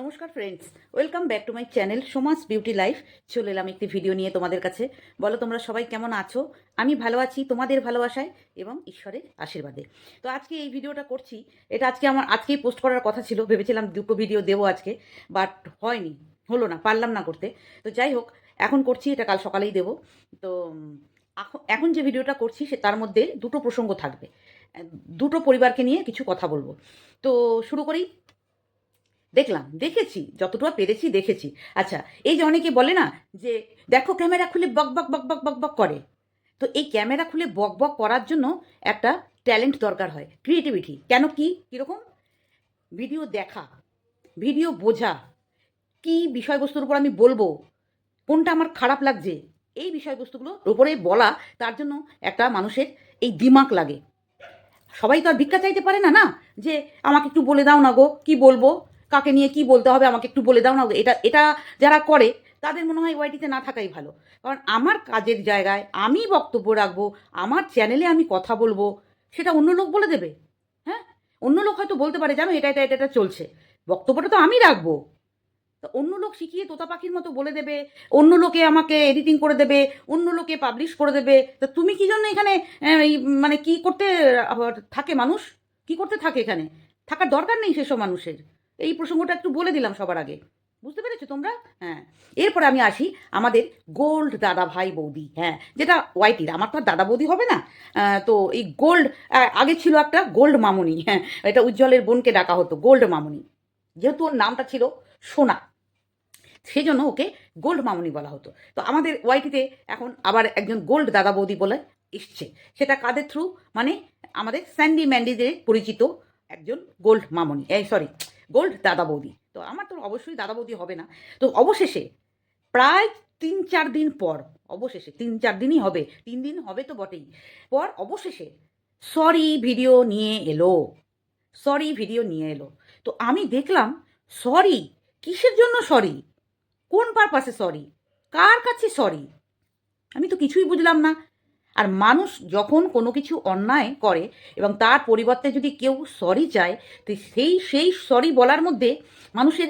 নমস্কার friends welcome back to my channel Samaj beauty life চলে এলাম একটি ভিডিও নিয়ে তোমাদের কাছে। বলো, তোমরা সবাই কেমন আছো? আমি ভালো আছি, তোমাদের ভালোবাসায় এবং ঈশ্বরের আশীর্বাদে। তো আজকে এই ভিডিওটা করছি, এটা আজকে আমার, আজকেই পোস্ট করার কথা ছিল, ভেবেছিলাম দুটো ভিডিও দেবো আজকে বাট হয়নি, হলো না, পারলাম না করতে। তো যাই হোক, এখন করছি, এটা কাল সকালেই দেবো। তো এখন যে ভিডিওটা করছি, সে, তার মধ্যে দুটো প্রসঙ্গ থাকবে। দুটো পরিবারকে নিয়ে কিছু কথা বলব। তো শুরু করি দেখলাম, দেখেছি যতটুকু পেরেছি দেখেছি। আচ্ছা এই যে অনেকে বলে না যে, দেখো ক্যামেরা খুলে বক বক বক বক বক বক করে। তো এই ক্যামেরা খুলে বক বক করার জন্য একটা ট্যালেন্ট দরকার হয়, ক্রিয়েটিভিটি। কেন কি? কীরকম? ভিডিও দেখা, ভিডিও বোঝা, কি বিষয়বস্তুর উপর আমি বলব, কোনটা আমার খারাপ লাগছে, এই বিষয়বস্তুগুলোর উপরে বলা, তার জন্য একটা মানুষের এই দিমাগ লাগে। সবাই তো আর ভিক্ষা চাইতে পারে না না? যে, আমাকে একটু বলে দাও না গো, কি বলব? কাকে নিয়ে কি বলতে হবে আমাকে একটু বলে দাও না এটা এটা যারা করে, তাদের মনে হয় ওয়াইটিতে না থাকাই ভালো। কারণ আমার কাজের জায়গায় আমি বক্তব্য রাখব, আমার চ্যানেলে আমি কথা বলব, সেটা অন্য লোক বলে দেবে। হ্যাঁ? অন্য লোক হয়তো বলতে পারে, জানো, এটা এটা এটা এটা চলছে। বক্তব্যটা তো আমি রাখব। তো অন্য লোক শিখিয়ে তোতা পাখির মতো বলে দেবে, অন্য লোকে আমাকে এডিটিং করে দেবে, অন্য লোকে পাবলিশ করে দেবে। তা তুমি কি জন্য এখানে মানে কি করতে থাকে মানুষ? কি করতে থাকে এখানে? থাকার দরকার নেই সেসব মানুষের। এই প্রসঙ্গটা একটু বলে দিলাম সবার আগে। বুঝতে পেরেছ তোমরা? হ্যাঁ। এরপরে আমি আসি আমাদের গোল্ড দাদা ভাই বৌদি হ্যাঁ যেটা ওয়াইটির। আমার তো আর দাদা বৌদি হবে না। তো এই গোল্ড আগে ছিল একটা গোল্ড মামুনি হ্যাঁ এটা উজ্জ্বলের বোনকে ডাকা হতো, গোল্ড মামুনি। যেহেতু ওর নামটা ছিল সোনা সেই জন্য ওকে গোল্ড মামুনি বলা হতো। তো আমাদের ওয়াইটিতে এখন আবার একজন গোল্ড দাদা বৌদি বলে এসছে। সেটা কাদের থ্রু মানে আমাদের স্যান্ডি ম্যান্ডিদের পরিচিত একজন গোল্ড মামনি। এই সরি গোল্ড দাদা বৌদি। তো আমার তো অবশ্যই দাদা বৌদি হবে না। তো অবশেষে প্রায় তিন চার দিন পর, অবশেষে তিন চার দিনই হবে, তিন দিন হবে তো বটেই, পর অবশেষে সরি ভিডিও নিয়ে এলো। সরি ভিডিও নিয়ে এলো। তো আমি দেখলাম সরি কিসের জন্য সরি কোন পারপাসে সরি কার কাছে সরি আমি তো কিছুই বুঝলাম না। আর মানুষ যখন কোনো কিছু অন্যায় করে এবং তার পরিবর্তে যদি কেউ সরি চায়, তো সেই সেই সরি বলার মধ্যে মানুষের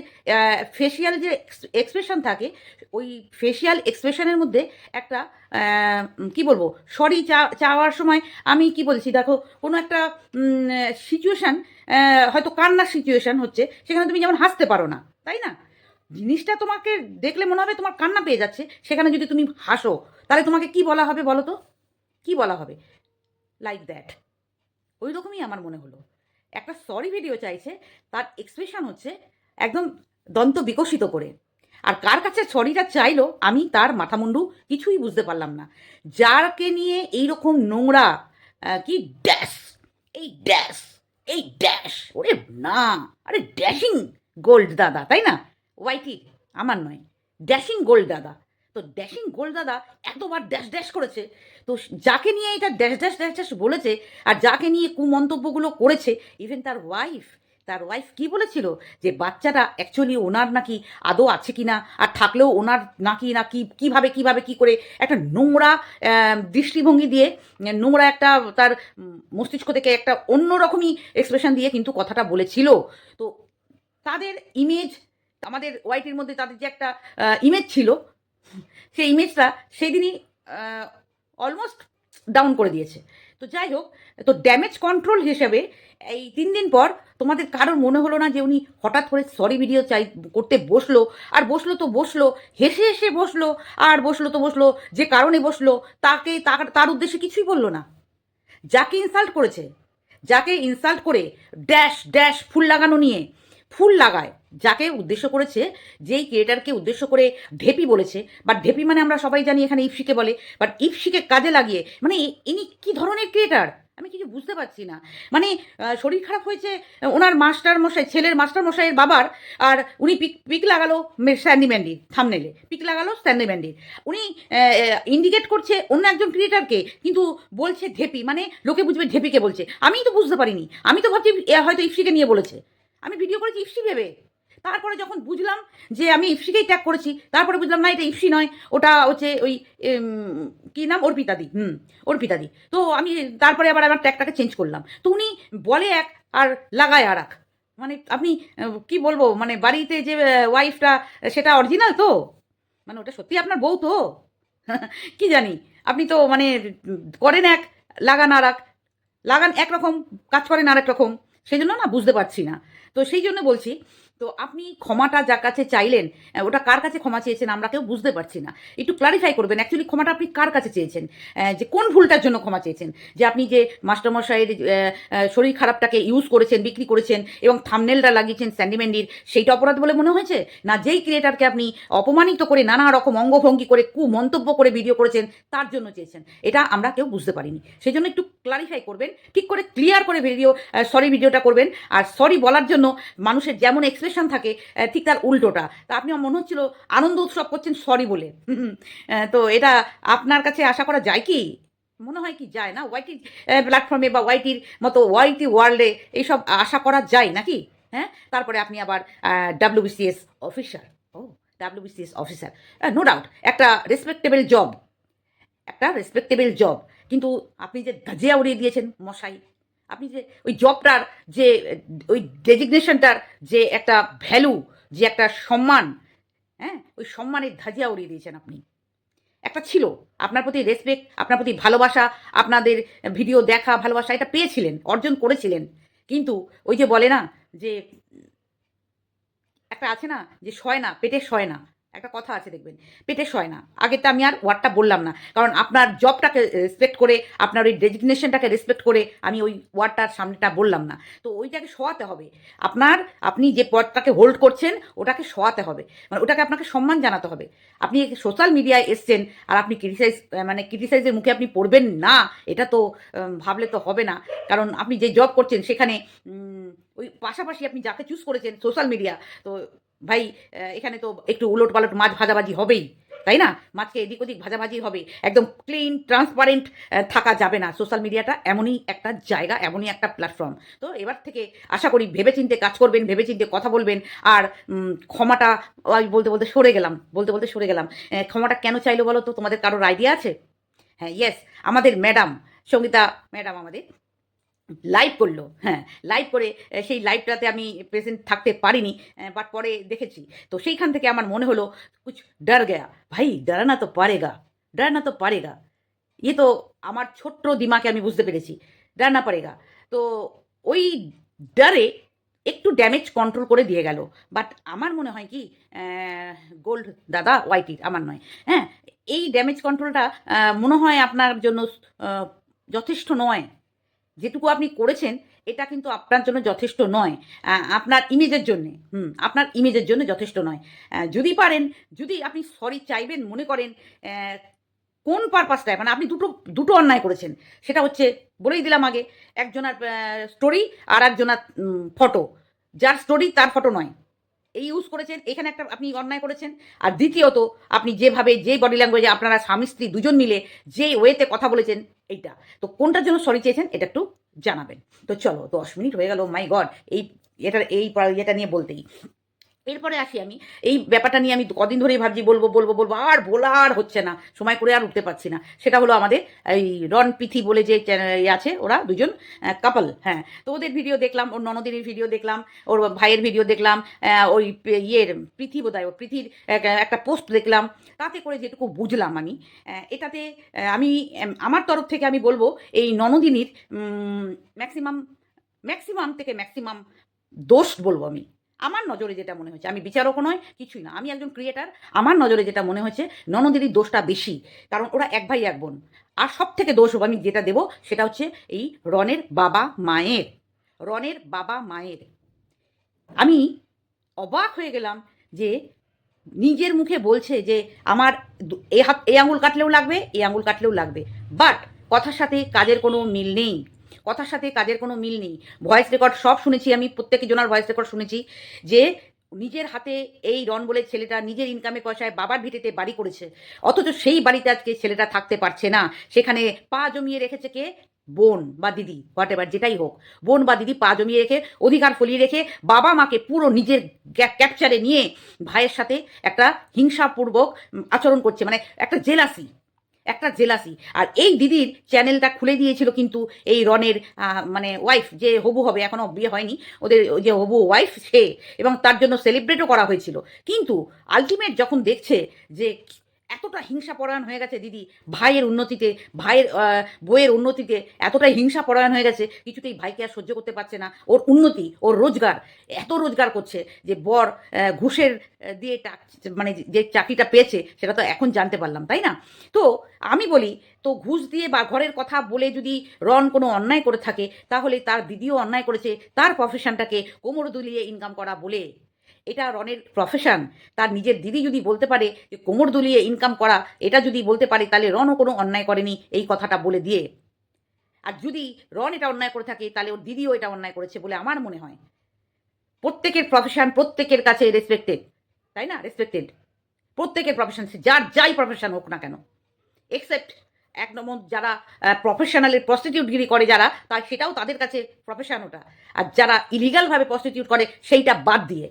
ফেসিয়াল যে এক্সপ্রেশন থাকে, ওই ফেসিয়াল এক্সপ্রেশনের মধ্যে একটা কি বলব সরি চা, চাওয়ার সময় আমি কি বলছি? দেখো, কোনো একটা সিচুয়েশান হয়তো কান্নার সিচুয়েশান হচ্ছে, সেখানে তুমি যেমন হাসতে পারো না, তাই না? জিনিসটা তোমাকে দেখলে মনে হবে তোমার কান্না পেয়ে যাচ্ছে, সেখানে যদি তুমি হাসো, তাহলে তোমাকে কি বলা হবে বলো তো? কি বলা হবে? লাইক দ্যাট ওই রকমই আমার মনে হলো। একটা সরি ভিডিও চাইছে, তার এক্সপ্রেশন হচ্ছে একদম দন্ত বিকশিত করে। আর কার কাছে সরিটা চাইলো, আমি তার মাথামুন্ডু কিছুই বুঝতে পারলাম না। যারকে নিয়ে এই রকম নোংরা কি ড্যাশ এই ড্যাশ এই ড্যাশ ওরে না, আরে ড্যাশিং গোল্ড দাদা, তাই না? ওয়াইটি আমার নয় ড্যাশিং গোল্ড দাদা। তো ড্যাশিং গোল্ড দাদা এতবার ড্যাশ ড্যাশ করেছে। তো যাকে নিয়ে এটা ড্যাশ ড্যাশ ড্যাশ ড্যাশ বলেছে আর যাকে নিয়ে কুমন্তব্যগুলো করেছে ইভেন তার ওয়াইফ তার ওয়াইফ কি বলেছিল? যে বাচ্চাটা অ্যাকচুয়ালি ওনার নাকি আদৌ আছে কি না আর থাকলেও ওনার নাকি না কি, কীভাবে কীভাবে, কী করে? একটা নোংরা দৃষ্টিভঙ্গি দিয়ে, নোংরা একটা তার মস্তিষ্ক থেকে একটা অন্যরকমই এক্সপ্রেশন দিয়ে কিন্তু কথাটা বলেছিল। তো তাদের ইমেজ আমাদের ওয়াইটির মধ্যে তাদের যে একটা ইমেজ ছিল সেই ইমেজটা সেই দিনই অলমোস্ট ডাউন করে দিয়েছে। তো যাই হোক, তো ড্যামেজ কন্ট্রোল হিসেবে এই তিন দিন পর তোমাদের কারোর মনে হলো না যে উনি হঠাৎ করে সরি ভিডিও চাই, করতে বসল। আর বসল তো বসল, হেসে হেসে বসল, আর বসল তো বসল, যে কারণে বসল, তাকে তার তার উদ্দেশ্যে কিছুই বলল না। যাকে ইনসাল্ট করেছে, যাকে ইনসাল্ট করে ড্যাশ ড্যাশ ফুল লাগানো নিয়ে ফুল লাগায়, যাকে উদ্দেশ্য করেছে যেই ক্রিয়েটারকে উদ্দেশ্য করে ঢেপি বলেছে। বাট ঢেপি মানে আমরা সবাই জানি এখানে ইফসিকে বলে। বাট ইফসিকে কাজে লাগিয়ে মানে ইনি কি ধরনের ক্রিয়েটার আমি কিছু বুঝতে পারছি না। মানে শরীর খারাপ হয়েছে, ওনার মাস্টার মশাই, ছেলের মাস্টার মশাইয়ের বাবার, আর উনি পিক পিক লাগালো স্যান্ডি ম্যান্ডির থামনেলে পিক লাগালো স্যান্ডি ম্যান্ডির উনি ইন্ডিকেট করছে অন্য একজন ক্রিয়েটারকে কিন্তু বলছে ঢেপি। মানে লোকে বুঝবে ঢেপিকে বলছে। আমি তো বুঝতে পারিনি। আমি তো ভাবছি হয়তো ইফসিকে নিয়ে বলেছে। আমি ভিডিও করেছি ইফসি ভেবে। তারপরে যখন বুঝলাম যে আমি ইফসিকেই ট্যাগ করেছি, তারপরে বুঝলাম, না, এটা ইফসি নয়, ওটা হচ্ছে ওই কী নাম? অর্পিতাদি, হুম, অর্পিতাদি। তো আমি তারপরে আবার আমার ট্যাগটাকে চেঞ্জ করলাম। তো উনি বলে এক আর লাগায় আর এক। মানে আপনি কি বলব মানে বাড়িতে যে ওয়াইফটা সেটা অরিজিনাল তো? মানে ওটা সত্যি আপনার বউ তো? কি জানি, আপনি তো মানে করেন এক, লাগান আর এক। লাগান একরকম কাজ করেন আর এক রকম। সেই জন্য না বুঝতে পারছি না। তো সেই জন্য বলছি তো আপনি ক্ষমাটা যার কাছে চাইলেন ওটা কার কাছে ক্ষমা চেয়েছেন আমরা কেউ বুঝতে পারছি না। একটু ক্লারিফাই করবেন অ্যাকচুয়ালি ক্ষমাটা আপনি কার কাছে চেয়েছেন? যে কোন ভুলটার জন্য ক্ষমা চেয়েছেন? যে আপনি যে মাস্টারমশাইয়ের শরীর খারাপটাকে ইউজ করেছেন, বিক্রি করেছেন এবং থামনেলটা লাগিয়েছেন স্যান্ডিমেন্ডির সেইটা অপরাধ বলে মনে হয়েছে? না, যেই ক্রিয়েটারকে আপনি অপমানিত করে নানা রকম অঙ্গভঙ্গি করে কু মন্তব্য করে ভিডিও করেছেন, তার জন্য চেয়েছেন। এটা আমরা কেউ বুঝতে পারিনি। সেই জন্য একটু ক্লারিফাই করবেন, ঠিক করে ক্লিয়ার করে ভিডিও সরি ভিডিওটা করবেন। আর সরি বলার জন্য মানুষের যেমন এক্সপ্রেশন থাকে ঠিক তার উল্টোটা। তা আপনি মনে হচ্ছিল আনন্দ উৎসব করছেন সরি বলে। তো এটা আপনার কাছে আশা করা যায় কি? মনে হয় কি যায় না? ওয়াইটি প্ল্যাটফর্মে বা ওয়াইটির মতো ওয়াইটি ওয়ার্ল্ডে এইসব আশা করা যায় নাকি? হ্যাঁ? তারপরে আপনি আবার ডাব্লিউবিসিএস অফিসার ও ডাব্লিউবিসিএস অফিসার নো ডাউট একটা রেসপেক্টেবল জব একটা রেসপেক্টেবল জব কিন্তু আপনি যে ধাজিয়া উড়িয়ে দিয়েছেন, মশাই আপনি যে ওই জবটার যে, ওই ডেজিগনেশনটার যে একটা ভ্যালু, যে একটা সম্মান হ্যাঁ? ওই সম্মানের ধাজিয়া উড়িয়ে দিয়েছেন আপনি। একটা ছিল। আপনার প্রতি রেসপেক্ট আপনার প্রতি ভালোবাসা, আপনাদের ভিডিও দেখা, ভালোবাসা, এটা পেয়েছিলেন, অর্জন করেছিলেন। কিন্তু ওই যে বলে না যে, একটা আছে না, যে সয় না, পেটে সয় না। একটা কথা আছে দেখবেন, পেটে সয় না। আগে তো আমি আর ওয়ার্ডটা বললাম না। কারণ আপনার জবটাকে রেসপেক্ট করে, আপনার ওই ডেজিগনেশনটাকে রেসপেক্ট করে আমি ওই ওয়ার্ডটার সামনেটা বললাম না। তো ওইটাকে শোয়াতে হবে। আপনার, আপনি যে পদটাকে হোল্ড করছেন, ওটাকে শোয়াতে হবে। মানে ওটাকে আপনাকে সম্মান জানাতে হবে। আপনি সোশ্যাল মিডিয়ায় এসছেন আর আপনি ক্রিটিসাইজ মানে ক্রিটিসাইজের মুখে আপনি পড়বেন না, এটা তো ভাবলে তো হবে না। কারণ আপনি যে জব করছেন, সেখানে ওই পাশাপাশি আপনি যাকে চুজ করেছেন সোশ্যাল মিডিয়া তো ভাই এখানে তো একটু উলট পালট মাছ ভাজাভাজি হবেই, তাই না? মাছকে এদিক ওদিক ভাজাভাজি হবে। একদম ক্লিন ট্রান্সপারেন্ট থাকা যাবে না। সোশ্যাল মিডিয়াটা এমনই একটা জায়গা, এমনই একটা প্ল্যাটফর্ম তো এবার থেকে আশা করি ভেবেচিন্তে কাজ করবেন, ভেবেচিন্তে কথা বলবেন, আর ক্ষমাটা ওই বলতে বলতে সরে গেলাম, বলতে বলতে সরে গেলাম। ক্ষমাটা কেন চাইলো বলো তো? তোমাদের কারোর আইডিয়া আছে? হ্যাঁ ইয়েস আমাদের ম্যাডাম সঙ্গীতা ম্যাডাম আমাদের। লাইভ করল। হ্যাঁ লাইভ করে সেই লাইভটাতে আমি প্রেজেন্ট থাকতে পারিনি বাট পরে দেখেছি। তো সেইখান থেকে আমার মনে হলো, কুছ ডর গেয়া। ভাই, ডরানা তো পারেগা। ডরানা তো পারেগা। ইয়ে তো আমার ছোট্ট দিমাকে আমি বুঝতে পেরেছি। ডরানা পারেগা। তো ওই ডরে একটু ড্যামেজ কন্ট্রোল করে দিয়ে গেল। বাট আমার মনে হয় কি গোল্ড দাদা ওয়াইটির আমার নয়। হ্যাঁ এই ড্যামেজ কন্ট্রোলটা মনে হয় আপনার জন্য যথেষ্ট নয়। যেটুকু আপনি করেছেন, এটা কিন্তু আপনার জন্য যথেষ্ট নয়। আপনার ইমেজের জন্য, হুম, আপনার ইমেজের জন্য যথেষ্ট নয়। যদি পারেন, যদি আপনি সরি চাইবেন, মনে করেন কোন পারপাসটায় মানে আপনি দুটো দুটো অন্যায় করেছেন, সেটা হচ্ছে, বলেই দিলাম আগে, একজনার স্টোরি আর একজনার ফটো যার স্টোরি তার ফটো নয়। এই ইউজ করেছেন, এখানে একটা আপনি অন্যায় করেছেন। আর দ্বিতীয়ত, আপনি যেভাবে যে বডি ল্যাঙ্গুয়েজে আপনারা স্বামী, স্ত্রী দুজন মিলে যে ওয়েতে কথা বলেছেন, এইটা। তো কোনটার জন্য সরি চেয়েছেন, এটা একটু জানাবেন। তো চলো, দশ মিনিট হয়ে গেল মাই গড এই, এটা এই এটা নিয়ে বলতেই। এরপরে আসি আমি। এই ব্যাপারটা নিয়ে আমি কদিন ধরেই ভাবছি, বলব বলব বলব, আর বলার হচ্ছে না। সময় করে আর উঠতে পারছি না। সেটা হলো আমাদের এই রন পিথি বলে যে ইয়ে আছে, ওরা দুজন কাপল হ্যাঁ। তো ওদের ভিডিও দেখলাম, ওর ননদিনীর ভিডিও দেখলাম, ওর ভাইয়ের ভিডিও দেখলাম ওই ইয়ের পৃথি বোধহয়, ওর পৃথির একটা পোস্ট দেখলাম। তাতে করে যেটুকু বুঝলাম আমি এটাতে আমি আমার তরফ থেকে আমি বলব, এই ননদিনীর ম্যাক্সিমাম ম্যাক্সিমাম থেকে ম্যাক্সিমাম দোষ বলব আমি। আমার নজরে যেটা মনে হয়েছে, আমি বিচারকও নয় কিছুই না। আমি একজন ক্রিয়েটার আমার নজরে যেটা মনে হয়েছে ননদেরই দোষটা বেশি, কারণ ওরা এক ভাই এক বোন। আর সব থেকে দোষ আমি যেটা দেব, সেটা হচ্ছে এই রনের বাবা মায়ের, রনের বাবা মায়ের। আমি অবাক হয়ে গেলাম যে নিজের মুখে বলছে যে আমার এ হাত এই আঙুল কাটলেও লাগবে এই আঙুল কাটলেও লাগবে। বাট কথার সাথে কাজের কোনো মিল নেই। কথার সাথে কাজের কোনো মিল নেই। ভয়েস রেকর্ড সব শুনেছি আমি প্রত্যেকে জনার ভয়েস রেকর্ড শুনেছি যে নিজের হাতে এই রন বলে ছেলেটা নিজের ইনকামে পয়সায় বাবার ভিটেতে বাড়ি করেছে। অথচ সেই বাড়িতে আজকে ছেলেটা থাকতে পারছে না। সেখানে পা জমিয়ে রেখেছে কে? বোন বা দিদি হোয়াট এভার যেটাই হোক। বোন বা দিদি পা জমিয়ে রেখে, অধিকার ফলিয়ে রেখে, বাবা মাকে পুরো নিজের ক্যাপচারে নিয়ে ভাইয়ের সাথে একটা হিংসাপূর্বক আচরণ করছে। মানে একটা জেলাসি একটা জেলাসি। আর এই দিদির চ্যানেলটা খুলে দিয়েছিল কিন্তু এই রনের মানে ওয়াইফ যে হবু হবে এখনও বিয়ে হয়নি, ওদের যে হবু ওয়াইফ সে, এবং তার জন্য সেলিব্রেটও করা হয়েছিল। কিন্তু আলটিমেট যখন দেখছে যে এতটা হিংসা পরায়ণ হয়ে গেছে দিদি। ভাইয়ের উন্নতিতে, ভাইয়ের বইয়ের উন্নতিতে এতটাই হিংসা পরায়ণ হয়ে গেছে, কিছুতেই ভাইকে আর সহ্য করতে পারছে না। ওর উন্নতি, ওর রোজগার, এত রোজগার করছে যে বর ঘুষের দিয়ে মানে যে চাকরিটা পেয়েছে সেটা তো এখন জানতে পারলাম, তাই না? তো আমি বলি, তো ঘুষ দিয়ে বা ঘরের কথা বলে যদি রন কোনো অন্যায় করে থাকে, তাহলে তার দিদিও অন্যায় করেছে, তার প্রফেশনটাকে কোমর দুলিয়ে ইনকাম করা বলে এটা রনের প্রফেশন তার নিজের দিদি যদি বলতে পারে যে কোমর দুলিয়ে ইনকাম করা, এটা যদি বলতে পারে তাহলে রনও কোনো অন্যায় করেনি, এই কথাটা বলে দিয়ে। আর যদি রন এটা অন্যায় করে থাকে, তাহলে ওর দিদিও এটা অন্যায় করেছে বলে আমার মনে হয়। প্রত্যেকের প্রফেশন প্রত্যেকের কাছে রেসপেক্টেড তাই না? রেসপেক্টেড প্রত্যেকের প্রফেশন যার যাই প্রফেশন হোক না কেন। এক্সেপ্ট এক নম্বর যারা প্রফেশনালের প্রস্টিটিউটগিরি করে যারা তা সেটাও তাদের কাছে প্রফেশন ওটা। আর যারা ইলিগালভাবে প্রস্টিটিউট করে, সেইটা বাদ দিয়ে।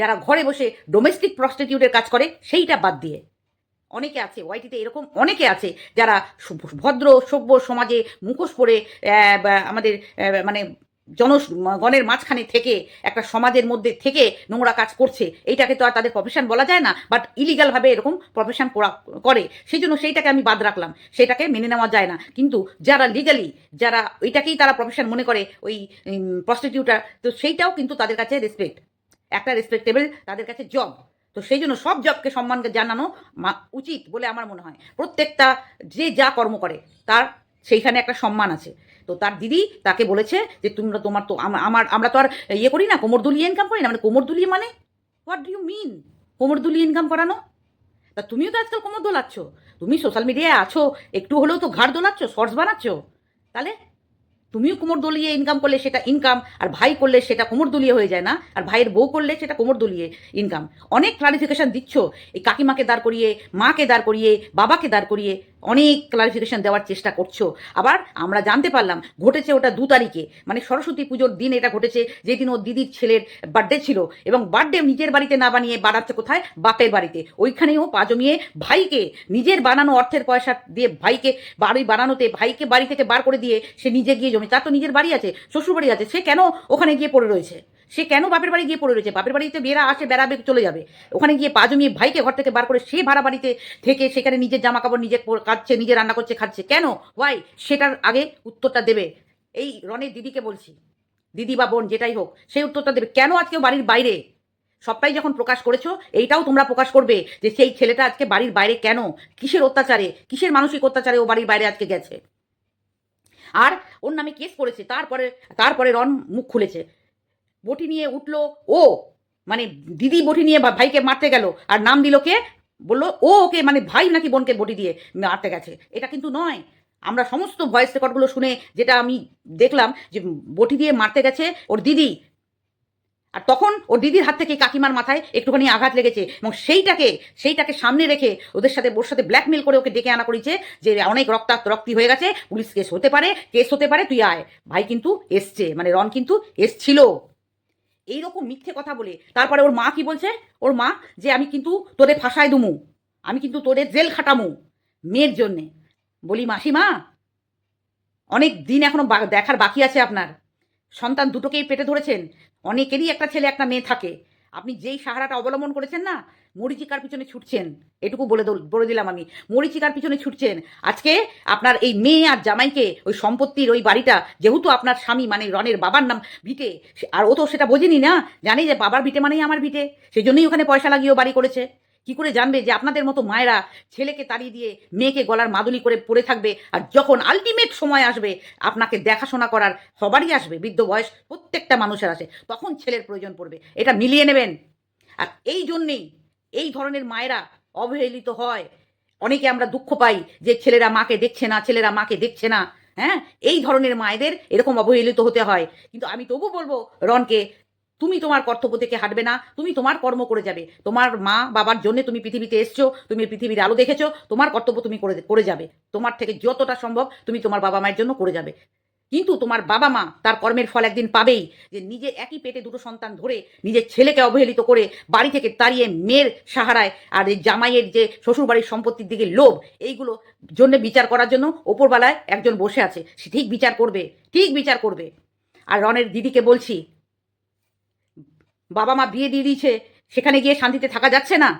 যারা ঘরে বসে ডোমেস্টিক প্রস্টিটিউটের কাজ করে, সেইটা বাদ দিয়ে। অনেকে আছে ওয়াইটিতে এরকম অনেকে আছে যারা ভদ্র, সভ্য সমাজে মুখোশ পরে আমাদের মানে জনগণের মাঝখানে থেকে, একটা সমাজের মধ্যে থেকে নোংরা কাজ করছে, এইটাকে তো আর তাদের প্রফেশন বলা যায় না বাট ইলিগালভাবে এরকম প্রফেশন করা, করে সেই জন্য সেইটাকে আমি বাদ রাখলাম, সেটাকে মেনে নেওয়া যায় না। কিন্তু যারা লিগালি যারা ওইটাকেই তারা প্রফেশন মনে করে, ওই প্রস্টিটিউটার তো সেইটাও কিন্তু তাদের কাছে রেসপেক্ট একটা রেসপেক্টেবল তাদের কাছে জব তো সেই জন্য সব জবকে সম্মান জানানো উচিত বলে আমার মনে হয়। প্রত্যেকটা যে যা কর্ম করে, তার সেইখানে একটা সম্মান আছে। তো তার দিদি তাকে বলেছে যে, তোমরা তোমার তো, আমা- আমার, আমরা তো আর ইয়ে করি না, কোমর দুলিয়ে ইনকাম করি না মানে কোমর দুলিয়ে মানে? হোয়াট ডু ইউ মিন কোমর দুলিয়ে ইনকাম করানো? তা তুমিও তো আজকাল কোমর দোলাচ্ছ। তুমি সোশ্যাল মিডিয়ায় আছো, একটু হলেও তো ঘাড় দোলাচ্ছ শর্টস বানাচ্ছ। তাহলে তুমিও কোমর দলিয়ে ইনকাম করলে সেটা ইনকাম আর ভাই করলে সেটা কোমর দলিয়ে হয়ে যায় না, আর ভাইয়ের বউ করলে সেটা কোমর দলিয়ে ইনকাম অনেক ক্লারিফিকেশান দিচ্ছ, এই কাকিমাকে দাঁড় করিয়ে, মাকে দাঁড় করিয়ে, বাবাকে দাঁড় করিয়ে অনেক ক্লারিফিকেশন দেওয়ার চেষ্টা করছ। আবার আমরা জানতে পারলাম, ঘটেছে ওটা দু তারিখে। মানে সরস্বতী পুজোর দিন এটা ঘটেছে, যেদিন ওর দিদির ছেলের বার্থডে ছিল। এবং বার্থডে নিজের বাড়িতে না বানিয়ে বানাচ্ছে কোথায়? বাপের বাড়িতে। ওইখানেও পা জমিয়ে ভাইকে, নিজের বানানো অর্থের পয়সা দিয়ে ভাইকে, বাড়ি বানানোতে, ভাইকে বাড়ি থেকে বার করে দিয়ে সে নিজে গিয়ে জমি তার তো নিজের বাড়ি আছে শ্বশুর বাড়ি আছে। সে কেন ওখানে গিয়ে পড়ে রয়েছে? সে কেন বাপের বাড়ি গিয়ে পড়ে রয়েছে? বাপের বাড়িতে বেরা আসে, বেড়াবে, চলে যাবে। ওখানে গিয়ে পা জমিয়ে ভাইকে ঘর থেকে বার করে সে ভাড়া বাড়িতে থেকে সেখানে নিজের জামা কাপড় নিজে কাচ্ছে নিজে রান্না করছে, খাচ্ছে। কেন? ওয়াই সেটার আগে উত্তরটা দেবে। এই রনের দিদিকে বলছি। দিদি বা বোন, যেটাই হোক সেই উত্তরটা দেবে। কেন আজকে বাড়ির বাইরে? সবটাই যখন প্রকাশ করেছ, এইটাও তোমরা প্রকাশ করবে যে সেই ছেলেটা আজকে বাড়ির বাইরে কেন? কিসের অত্যাচারে? কিসের মানসিক অত্যাচারে ও বাড়ির বাইরে আজকে গেছে? আর ওর নামে কেস করেছে। তারপরে তারপরে রন মুখ খুলেছে। বটি নিয়ে উঠল, ও মানে দিদি বটি নিয়ে ভাইকে মারতে গেল, আর নাম দিল কে? বলল, ও ওকে মানে ভাই নাকি বোনকে বটি দিয়ে মারতে গেছে। এটা কিন্তু নয়। আমরা সমস্ত ভয়েস রেকর্ডগুলো শুনে যেটা আমি দেখলাম যে বটি দিয়ে মারতে গেছে ওর দিদি। আর তখন ওর দিদির হাত থেকে কাকিমার মাথায় একটুখানি আঘাত লেগেছে এবং সেইটাকে সেইটাকে সামনে রেখে ওদের সাথে, ওর সাথে ব্ল্যাকমেল করে ওকে ডেকে আনা করেছে যে অনেক রক্তাক্ত রক্তি হয়ে গেছে, পুলিশ কেস হতে পারে, কেস হতে পারে, তুই আয়। ভাই কিন্তু এসছে মানে রন কিন্তু এসছিল। এইরকম মিথ্যে কথা বলে। তারপরে ওর মা কি বলছে? ওর মা যে আমি কিন্তু তোদের ফাঁসায় দুমু। আমি কিন্তু তোদের জেল খাটামু মেয়ের জন্যে। বলি, মাসিমা, অনেক দিন এখনও দেখার বাকি আছে আপনার। সন্তান দুটোকেই পেটে ধরেছেন। অনেকেরই একটা ছেলে, একটা মেয়ে থাকে। আপনি যেই সাহারাটা অবলম্বন করেছেন না, মরিচিকার পিছনে ছুটছেন। এটুকু বলে বলে দিলাম আমি। মরিচিকার পিছনে ছুটছেন। আজকে আপনার এই মেয়ে আর জামাইকে ওই সম্পত্তির ওই বাড়িটা, যেহেতু আপনার স্বামী মানে রনের বাবার নাম ভিটে আর ও তো সেটা বোঝেনি না জানে যে বাবার ভিটে মানেই আমার ভিটে। সেই জন্যই ওখানে পয়সা লাগিয়েও বাড়ি করেছে। কি করে জানবে যে আপনাদের মতো মায়েরা ছেলেকে তাড়িয়ে দিয়ে মেয়েকে গলার মাদুলি করে পড়ে থাকবে? আর যখন আলটিমেট সময় আসবে, আপনাকে দেখাশোনা করার সবারই আসবে, বৃদ্ধ বয়স প্রত্যেকটা মানুষের আসে, তখন ছেলের প্রয়োজন পড়বে। এটা মিলিয়ে নেবেন। আর এই জন্যেই এই ধরনের মায়েরা অবহেলিত হয়। অনেকে আমরা দুঃখ পাই যে ছেলেরা মাকে দেখছে না, ছেলেরা মাকে দেখছে না। হ্যাঁ? এই ধরনের মায়েদের এরকম অবহেলিত হতে হয়। কিন্তু আমি তবু বলব, রনকে তুমি তোমার কর্তব্য থেকে হাঁটবে না, তুমি তোমার কর্ম করে যাবে। তোমার মা বাবার জন্য তুমি পৃথিবীতে এসছো, তুমি পৃথিবীর আলো দেখেছ, তোমার কর্তব্য তুমি করে করে যাবে। তোমার থেকে যতটা সম্ভব তুমি তোমার বাবা মায়ের জন্য করে যাবে। কিন্তু তোমার বাবা মা তার কর্মের ফল একদিন পাবেই, যে নিজে একই পেটে দুটো সন্তান ধরে নিজের ছেলেকে অবহেলিত করে বাড়ি থেকে তাড়িয়ে মেয়ের সাহারায় আর এই জামাইয়ের যে শ্বশুরবাড়ির সম্পত্তির দিকে লোভ, এইগুলো জন্য বিচার করার জন্য ওপরবেলায় একজন বসে আছে। সে ঠিক বিচার করবে, ঠিক বিচার করবে। আর রনের দিদিকে বলছি বাবা মা বিয়ে দিয়ে দিয়েছে, সেখানে গিয়ে শান্তিতে থাকা যাচ্ছে না।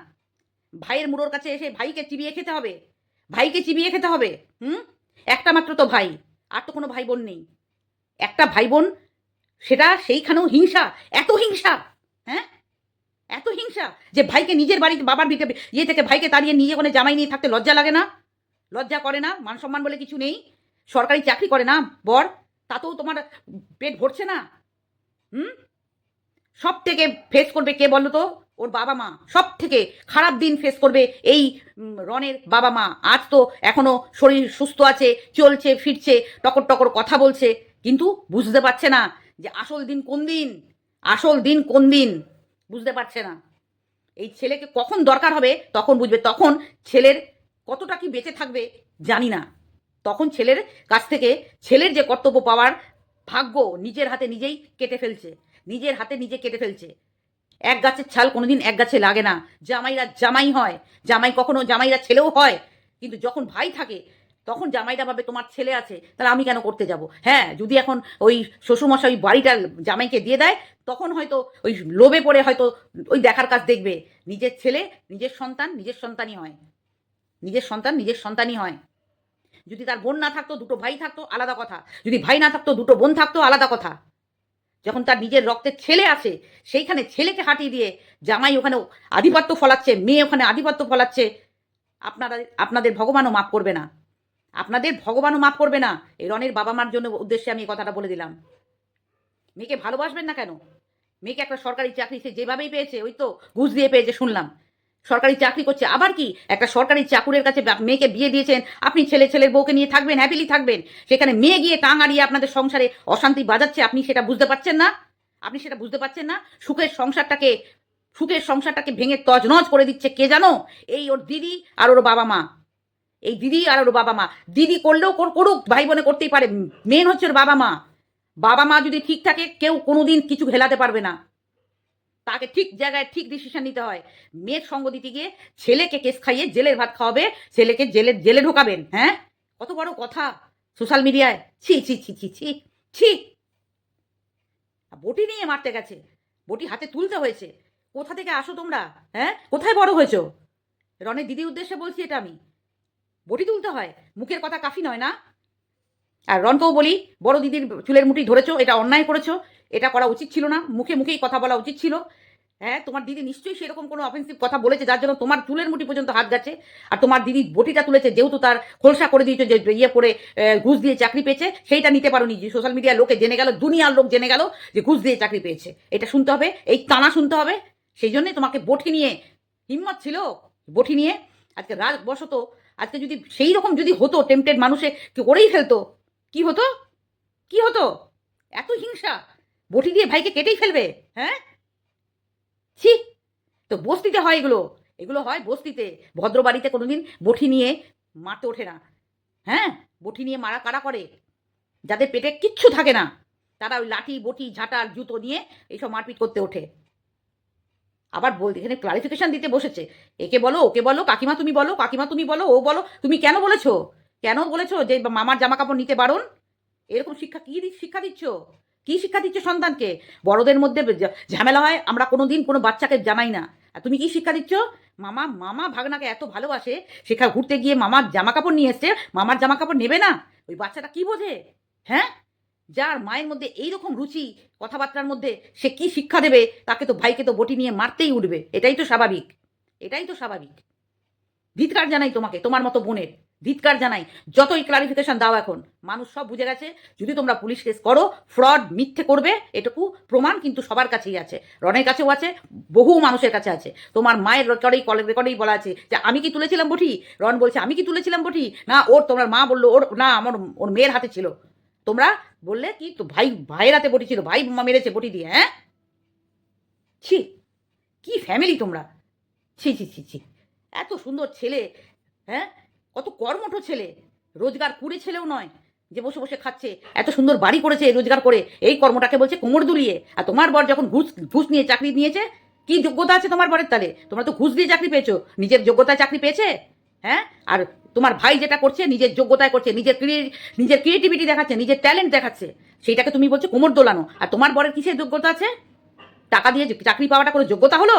ভাইয়ের মুড়োর কাছে এসে ভাইকে চিবিয়ে খেতে হবে। ভাইকে চিবিয়ে খেতে হবে, হুম? একটা মাত্র তো ভাই, আর তো কোনো ভাই বোন নেই। একটা ভাই বোন সেটা সেইখানেও হিংসা, এত হিংসা হ্যাঁ? এত হিংসা যে ভাইকে নিজের বাড়িতে, বাবার বিটে ইয়ে থেকে ভাইকে তাড়িয়ে নিজে কোনো জামাই নিয়ে থাকতে লজ্জা লাগে না? লজ্জা করে না? মান সম্মান বলে কিছু নেই? সরকারি চাকরি করে না? বর, তাতেও তোমার পেট ভরছে না? হুম? সব থেকে ফেস করবে কে বলো তো ওর বাবা মা। সব থেকে খারাপ দিন ফেস করবে এই রনের বাবা মা। আজ তো এখনও শরীর সুস্থ আছে, চলছে, ফিরছে, টকর টকর কথা বলছে। কিন্তু বুঝতে পারছে না যে আসল দিন কোন দিন? আসল দিন কোন দিন? বুঝতে পারছে না। এই ছেলেকে কখন দরকার হবে তখন বুঝবে। তখন ছেলের কতটা কি বেঁচে থাকবে জানি না। তখন ছেলের কাছ থেকে ছেলের যে কর্তব্য পাওয়ার ভাগ্য নিজের হাতে নিজেই কেটে ফেলছে। নিজের হাতে নিজে কেটে ফেলছে। এক গাছের ছাল কোনোদিন এক গাছে লাগে না। জামাইরা জামাই হয়। জামাই কখনো জামাইরা ছেলেও হয়। কিন্তু যখন ভাই থাকে, তখন জামাইরা ভাবে তোমার ছেলে আছে, তাহলে আমি কেন করতে যাব? হ্যাঁ যদি এখন ওই শ্বশুরমশাই বাড়িটা জামাইকে দিয়ে দেয়, তখন হয়তো ওই লোভে পড়ে হয়তো ওই দেখার কাজ দেখবে। নিজের ছেলে, নিজের সন্তান, নিজের সন্তানই হয়। নিজের সন্তান, নিজের সন্তানই হয়। যদি তার বোন না থাকতো, দুটো ভাই থাকতো, আলাদা কথা। যদি ভাই না থাকতো, দুটো বোন থাকতো, আলাদা কথা। যখন তার নিজের রক্তের ছেলে আছে সেইখানে ছেলেকে হাঁটিয়ে দিয়ে জামাই ওখানে আধিপত্য ফলাচ্ছে, মেয়ে ওখানে আধিপত্য ফলাচ্ছে। আপনারা, আপনাদের ভগবানও মাফ করবে না। আপনাদের ভগবানও মাফ করবে না। এই রনের বাবা মার জন্য উদ্দেশ্যে আমি এই কথাটা বলে দিলাম। মেয়েকে ভালোবাসবেন না কেন? মেয়েকে একটা সরকারি চাকরি সে যেভাবেই পেয়েছে, ওই তো ঘুষ দিয়ে পেয়েছে, শুনলাম। সরকারি চাকরি করছে। আবার কি? একটা সরকারি চাকুরের কাছে মেয়েকে বিয়ে দিয়েছেন। আপনি ছেলে ছেলের বউকে নিয়ে থাকবেন হ্যাপিলি থাকবেন। সেখানে মেয়ে গিয়ে টাং আড়িয়ে আপনাদের সংসারে অশান্তি বাজাচ্ছে, আপনি সেটা বুঝতে পারছেন না? আপনি সেটা বুঝতে পারছেন না? সুখের সংসারটাকে সুখের সংসারটাকে ভেঙে তজনজ করে দিচ্ছে কে জানো? এই ওর দিদি আর ওর বাবা মা। এই দিদি আর ওর বাবা মা। দিদি করলেও কর- করুক ভাই বোনে করতেই পারে। মেন হচ্ছে ওর বাবা মা। বাবা মা যদি ঠিক থাকে, কেউ কোনোদিন কিছু হেলাতে পারবে না। তাকে ঠিক জায়গায় ঠিক ডিসিশন নিতে হয়। মেয়ের সঙ্গ দিতে গিয়ে ছেলেকে কেস খাইয়ে জেলের ভাত খাওয়াবে, ছেলেকে জেলে জেলে ঢোকাবেন হ্যাঁ? কত বড় কথা সোশ্যাল মিডিয়ায় ছি ছি ছি ছি ছি ছি। বটি নিয়ে মারতে গেছে। বটি হাতে তুলতে হয়েছে। কোথা থেকে আসো তোমরা হ্যাঁ? কোথায় বড় হয়েছো? রনের দিদির উদ্দেশ্যে বলছি এটা আমি। বটি তুলতে হয়। মুখের কথা কাফি নয় না? আর রনকেও বলি, বড় দিদির চুলের মুঠি ধরেছো, এটা অন্যায় করেছ। এটা করা উচিত ছিল না, মুখে মুখেই কথা বলা উচিত ছিল। হ্যাঁ তোমার দিদি নিশ্চয়ই সেরকম কোনো অফেন্সিভ কথা বলেছে, যার জন্য তোমার চুলের মুঠি পর্যন্ত হাত গেছে। আর তোমার দিদি বটিটা তুলেছে, যেহেতু তার খোলসা করে দিয়েছে, যে ইয়ে করে ঘুষ দিয়ে চাকরি পেয়েছে, সেইটা নিতে পারোনি। যে সোশ্যাল মিডিয়ার লোকে জেনে গেল, দুনিয়ার লোক জেনে গেল যে ঘুষ দিয়ে চাকরি পেয়েছে। এটা শুনতে হবে, এই টানা শুনতে হবে। সেই জন্যই তোমাকে বটি নিয়ে, হিম্মত ছিল বটি নিয়ে, আজকে রাগ বসত আজকে যদি সেই রকম যদি হতো টেম্পটেড মানুষে, কি করেই ফেলতো? কি হতো? কি হতো? এত হিংসা। বটি দিয়ে ভাইকে কেটেই ফেলবে হ্যাঁ? ছি, তো বস্তিতে হয় এগুলো এগুলো হয় বস্তিতে। ভদ্র বাড়িতে কোনোদিন বটি নিয়ে মারতে ওঠে না হ্যাঁ? বটি নিয়ে মারা কারা করে? যাদের পেটে কিচ্ছু থাকে না, তারা ওই লাঠি, বটি ঝাঁটার জুতো নিয়ে এইসব মারপিট করতে ওঠে। আবার বলতে এখানে ক্লারিফিকেশন দিতে বসেছে। একে বলো, ওকে বলো, কাকিমা তুমি বলো, কাকিমা তুমি বলো, ও বলো, তুমি কেন বলেছ? কেন বলেছ যে মামার জামা কাপড় নিতে বারণ? এরকম শিক্ষা কি শিক্ষা দিচ্ছ? কি শিক্ষা দিচ্ছ সন্তানকে? বড়দের মধ্যে ঝামেলা হয়, আমরা কোনো দিন কোনো বাচ্চাকে জানাই না। আর তুমি কি শিক্ষা দিচ্ছ? মামা মামা ভাগনাকে এত ভালোবাসে সেখানে ঘুরতে গিয়ে মামার জামা কাপড় নিয়ে এসছে, মামার জামা কাপড় নেবে না? ওই বাচ্চাটা কি বোঝে? হ্যাঁ? যার মায়ের মধ্যে এই রকম রুচি কথাবার্তার মধ্যে সে কি শিক্ষা দেবে? তাকে তো ভাইকে তো বটি নিয়ে মারতেই উঠবে। এটাই তো স্বাভাবিক। এটাই তো স্বাভাবিক। ধিৎকার জানাই তোমাকে, তোমার মতো বোনের। ধিৎকার জানাই। যতই ক্লারিফিকেশন দাও এখন। মানুষ সব বুঝে গেছে, যদি তোমরা পুলিশ কেস করো ফ্রড মিথ্যে করবে, এটুকু প্রমাণ কিন্তু সবার কাছেই আছে। রনের কাছেও আছে, বহু মানুষের কাছে আছে। তোমার মায়ের রেকর্ডেই কলের রেকর্ডেই বলা আছে যে, আমি কি তুলেছিলাম বটি? রন বলছে, আমি কি তুলেছিলাম বটি? না, ওর তোমার মা বলল, ওর, না, আমার, ওর মেয়ের হাতে ছিল। তোমরা বললে কি, তো ভাই, ভাইয়ের হাতে বটি ছিল, ভাই মেরেছে বটি দিয়ে হ্যাঁ? ছি, কি ফ্যামিলি তোমরা? ছি ছি ছি ছি। এত সুন্দর ছেলে হ্যাঁ? কত কর্মঠ ছেলে। রোজগার কুড়ে ছেলেও নয় যে বসে বসে খাচ্ছে। এত সুন্দর বাড়ি করেছে রোজগার করে। এই কর্মটাকে বলছে কোমর দুলিয়ে। আর তোমার বর যখন ঘুষ ঘুষ নিয়ে চাকরি নিয়েছে, কি যোগ্যতা আছে তোমার বরের তালে? তোমরা তো ঘুষ দিয়ে চাকরি পেয়েছ। নিজের যোগ্যতায় চাকরি পেয়েছে? হ্যাঁ? আর তোমার ভাই যেটা করছে, নিজের যোগ্যতায় করছে, নিজের নিজের ক্রিয়েটিভিটি দেখাচ্ছে, নিজের ট্যালেন্ট দেখাচ্ছে, সেইটাকে তুমি বলছো কোমর দোলানো। আর তোমার বরের কিসের যোগ্যতা আছে? টাকা দিয়ে চাকরি পাওয়াটা কোনো যোগ্যতা হলো?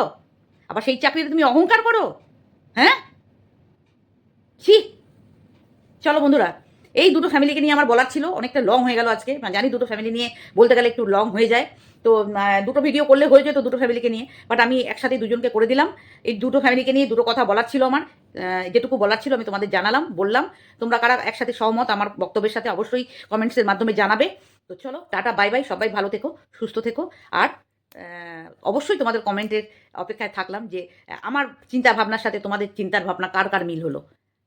আবার সেই চাকরিতে তুমি অহংকার করো? হ্যাঁ? ছি। চলো বন্ধুরা, এই দুটো ফ্যামিলিকে নিয়ে আমার বলার ছিল, অনেকটা লং হয়ে গেল আজকে। মানে জানি দুটো ফ্যামিলি নিয়ে বলতে গেলে একটু লং হয়ে যায়। তো দুটো ভিডিও করলে হয়ে যেত দুটো ফ্যামিলিকে নিয়ে বাট আমি একসাথে দুজনকে করে দিলাম। এই দুটো ফ্যামিলিকে নিয়ে দুটো কথা বলার ছিল আমার যেটুকু বলার ছিল আমি তোমাদের জানালাম, বললাম। তোমরা কারা একসাথে সহমত আমার বক্তব্যের সাথে অবশ্যই কমেন্টসের মাধ্যমে জানাবে। তো চলো, টাটা বাই বাই সবাই ভালো থেকো, সুস্থ থেকো। আর অবশ্যই তোমাদের কমেন্টের অপেক্ষায় থাকলাম যে আমার চিন্তা ভাবনার সাথে তোমাদের চিন্তার ভাবনা কার কার মিল হলো?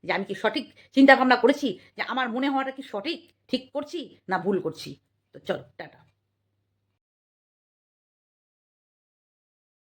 যে আমি কি সঠিক চিন্তা ভাবনা করেছি? যে আমার মনে হওয়াটা কি সঠিক? ঠিক করছি না ভুল করছি? তো চলো, টাটা।